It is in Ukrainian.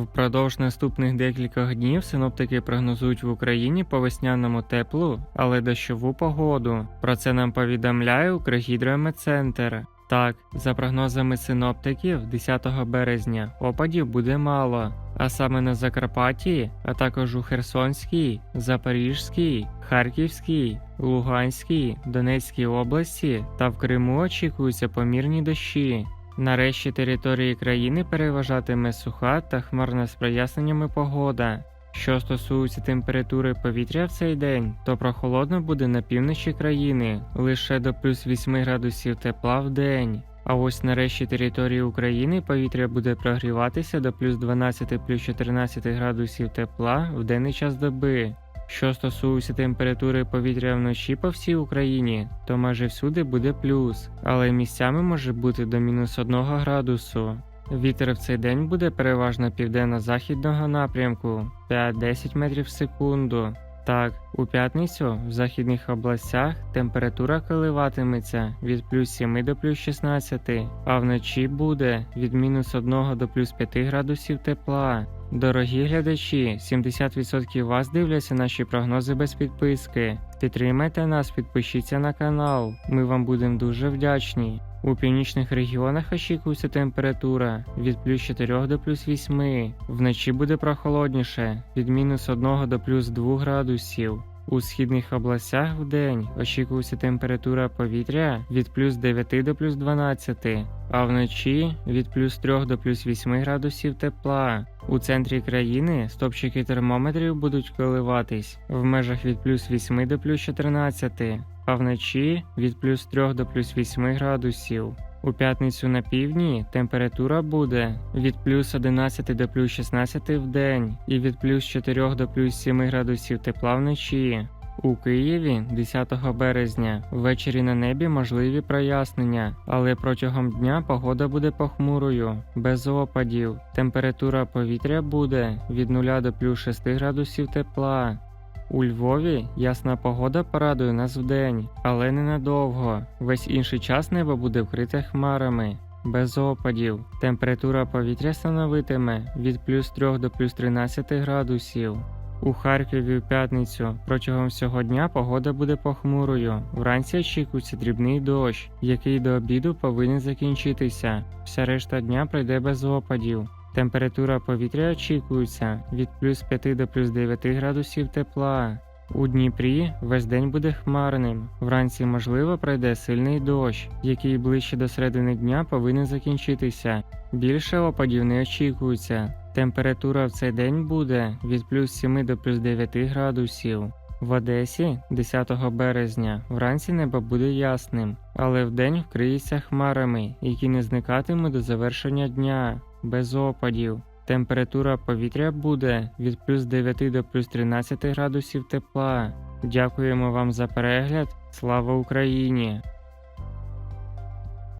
Впродовж наступних декількох днів синоптики прогнозують в Україні по весняному теплу, але дощову погоду. Про це нам повідомляє Укргідрометцентр. Так, за прогнозами синоптиків, 10 березня опадів буде мало, а саме на Закарпатті, а також у Херсонській, Запорізькій, Харківській, Луганській, Донецькій області та в Криму очікуються помірні дощі. Нарешті території країни переважатиме суха та хмарна з проясненнями погода. Що стосується температури повітря в цей день, то прохолодно буде на півночі країни лише до плюс 8 градусів тепла в день. А ось нарешті території України повітря буде прогріватися до плюс 12 плюс 14 градусів тепла в денний час доби. Що стосується температури повітря вночі по всій Україні, то майже всюди буде плюс, але місцями може бути до мінус 1 градусу. Вітер в цей день буде переважно південно-західного напрямку 5-10 метрів в секунду. Так, у п'ятницю в західних областях температура коливатиметься від плюс 7 до плюс 16, а вночі буде від мінус 1 до плюс 5 градусів тепла. Дорогі глядачі, 70% вас дивляться наші прогнози без підписки. Підтримайте нас, підпишіться на канал. Ми вам будемо дуже вдячні. У північних регіонах очікується температура від плюс 4 до плюс 8. Вночі буде прохолодніше від мінус 1 до плюс 2 градусів. У східних областях в день очікується температура повітря від плюс 9 до плюс 12, а вночі від плюс 3 до плюс 8 градусів тепла. У центрі країни стопчики термометрів будуть коливатись в межах від плюс 8 до плюс 14, а вночі від плюс 3 до плюс 8 градусів. У п'ятницю на півдні температура буде від плюс 11 до плюс 16 в день і від плюс 4 до плюс 7 градусів тепла вночі. У Києві 10 березня ввечері на небі можливі прояснення, але протягом дня погода буде похмурою, без опадів. Температура повітря буде від 0 до плюс 6 градусів тепла. У Львові ясна погода порадує нас вдень, але ненадовго. Весь інший час небо буде вкрите хмарами. Без опадів. Температура повітря становитиме від плюс 3 до плюс 13 градусів. У Харкові в п'ятницю протягом всього дня погода буде похмурою. Вранці очікується дрібний дощ, який до обіду повинен закінчитися. Вся решта дня пройде без опадів. Температура повітря очікується від плюс 5 до плюс 9 градусів тепла. У Дніпрі весь день буде хмарним. Вранці, можливо, пройде сильний дощ, який ближче до середини дня повинен закінчитися. Більше опадів не очікується. Температура в цей день буде від плюс 7 до плюс 9 градусів. В Одесі 10 березня вранці небо буде ясним, але вдень вкриється хмарами, які не зникатимуть до завершення дня, без опадів. Температура повітря буде від плюс 9 до плюс 13 градусів тепла. Дякуємо вам за перегляд. Слава Україні!